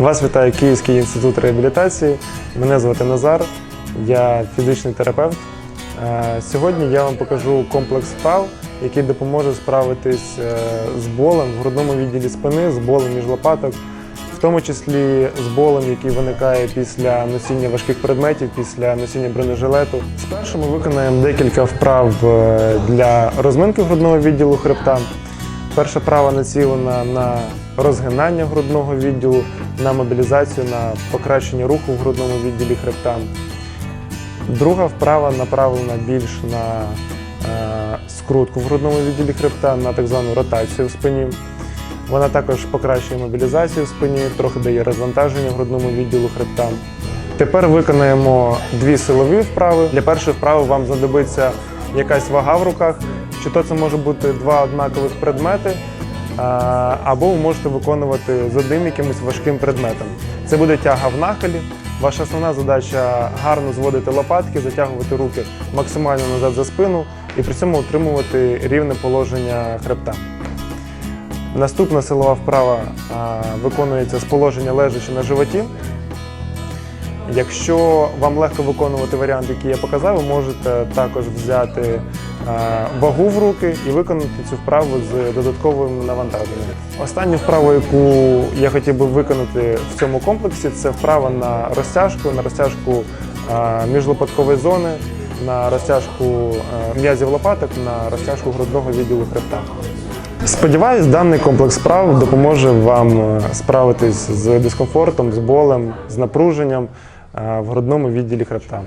Вас вітає Київський інститут реабілітації. Мене звати Назар, я фізичний терапевт. Е, Сьогодні я вам покажу комплекс вправ, який допоможе справитись е, з болем в грудному відділі спини, з болем між лопаток, в тому числі з болем, який виникає після носіння важких предметів, після носіння бронежилету. Спершу ми виконаємо декілька вправ е, для розминки грудного відділу хребта. Перша вправа націлена на розгинання грудного відділу, на мобілізацію, на покращення руху в грудному відділі хребта. Друга вправа направлена більш на е, скрутку в грудному відділі хребта, на так звану ротацію в спині. Вона також покращує мобілізацію в спині, трохи дає розвантаження в грудному відділу хребта. Тепер виконаємо дві силові вправи. Для першої вправи вам знадобиться якась вага в руках, чи то це може бути два однакових предмети, або ви можете виконувати з одним якимось важким предметом. Це буде тяга в нахилі. Ваша основна задача гарно зводити лопатки, затягувати руки максимально назад за спину і при цьому утримувати рівне положення хребта. Наступна силова вправа виконується з положення лежачи на животі. Якщо вам легко виконувати варіант, який я показав, ви можете також взяти е, вагу в руки і виконати цю вправу з додатковим навантаженням. Останню вправу, яку я хотів би виконати в цьому комплексі, це вправа на розтяжку, на розтяжку е, міжлопаткової зони, на розтяжку е, м'язів лопаток, на розтяжку грудного відділу хребта. Сподіваюсь, даний комплекс справ допоможе вам справитись з дискомфортом, з болем, з напруженням в грудному відділі хребта.